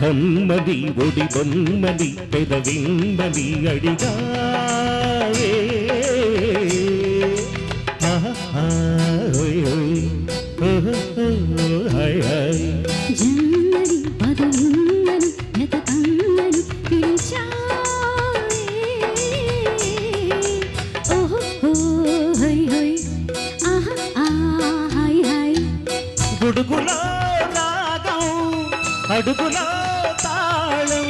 కమ్మది ఒడి బొమ్మది పెదవింబది అడిగా. గుడుగులో రాగం అడుగులో తాళం.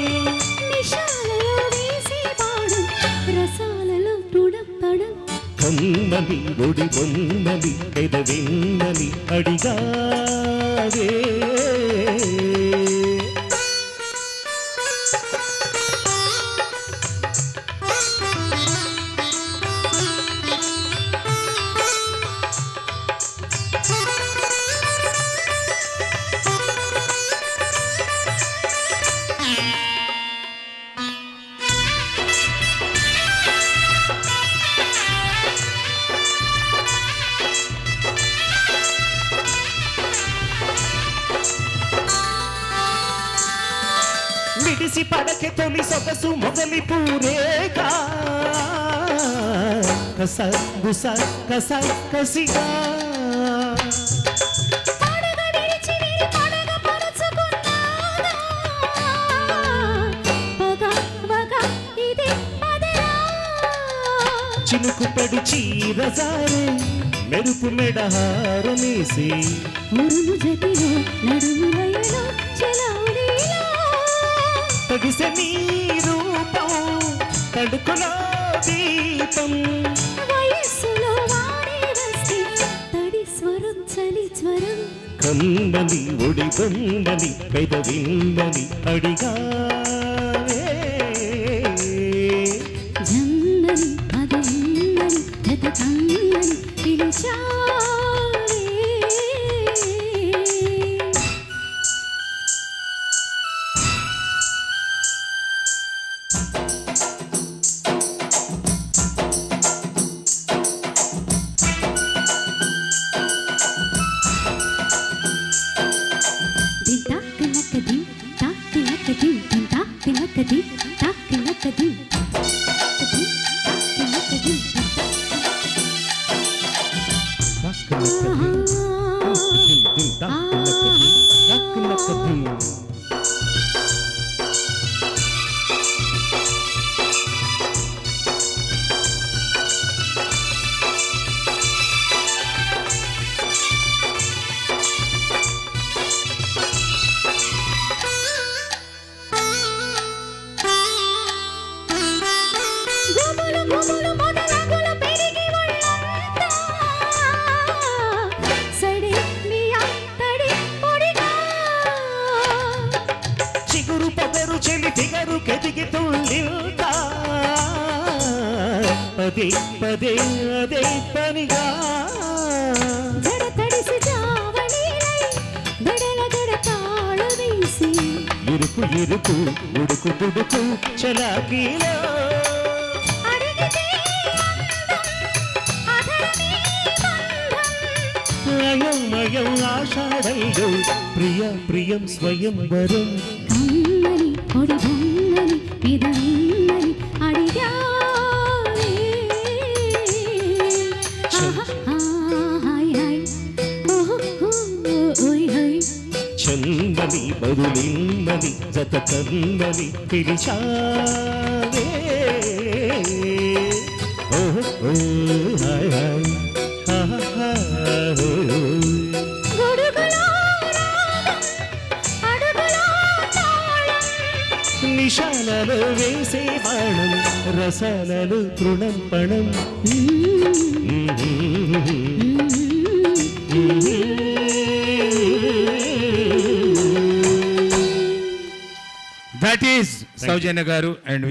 కమ్మది ఒడి బొమ్మది పెదవిమ్మది అడిగావే. మిడిసి పడకె తొలి సొగసు మొదలి పూరేగా కస గుస కస కసిగా. ఇది పదరా చినుకు పడి చీరజారే మెరుపు మెడహారమేసి ఉరుము జతిలో నడుము తడిసె నీ రూపం తడుకులో దీపం. వయస్సులో తడి స్వరం చలి స్వరం. కమ్మని ఒడి బొమ్మని అడిగావే Happy పదే పదే అదే పనిగా. ఇరుకు ఇరుకు ఉడుకు పుడుకు చలాకీలో. బంధం అయోమయం ఆషాఢంలో ప్రియ ప్రియం స్వయం వరం చందని బదులిమ్మని జత కమ్మని పిలిచావే ఓహో నిశాలలో వేసే బాణం రసాలలో తృణం పణం. దట్ ఈస్ సౌజన్య గారు అండ్